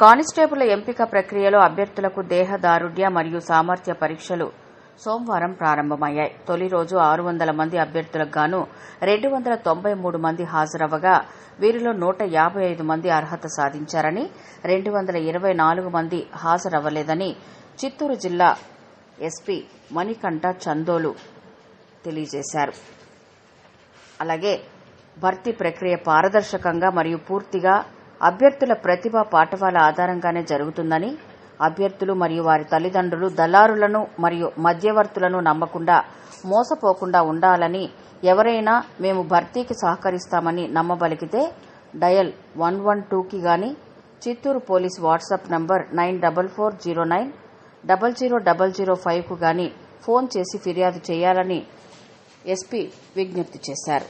Constable ఎంపిక ప్రక్రియలో అభ్యర్థులకు దేహదారుఢ్య మరియు సామర్థ్య పరీక్షలు సోమవారం ప్రారంభమయ్యాయి. తొలి రోజు ఆరు వందల మంది అభ్యర్థులకు గాను రెండు వందల తొంభై మూడు మంది హాజరవ్వగా వీరిలో నూట యాభై ఐదు మంది అర్హత సాధించారని రెండు వందల ఇరవై నాలుగు మంది హాజరవ్వలేదని చిత్తూరు జిల్లా ఎస్పీ మణికంఠ చందోలు తెలియజేశారు. అలాగే భర్తీ ప్రక్రియ పారదర్శకంగా మరియు పూర్తిగా అభ్యర్థుల ప్రతిభ పాఠవాల ఆధారంగానే జరుగుతుందని అభ్యర్థులు మరియు వారి తల్లిదండ్రులు దళారులను మరియు మధ్యవర్తులను నమ్మకుండా మోసపోకుండా ఉండాలని ఎవరైనా మేము భర్తీకి సహకరిస్తామని నమ్మబలికితే డయల్ వన్ వన్ టూకి గాని Chittoor police WhatsApp number nine double four zero nine double zero double zero ఫైవ్కు గాని ఫోన్ చేసి ఫిర్యాదు చేయాలని ఎస్పీ విజ్ఞప్తి చేశారు.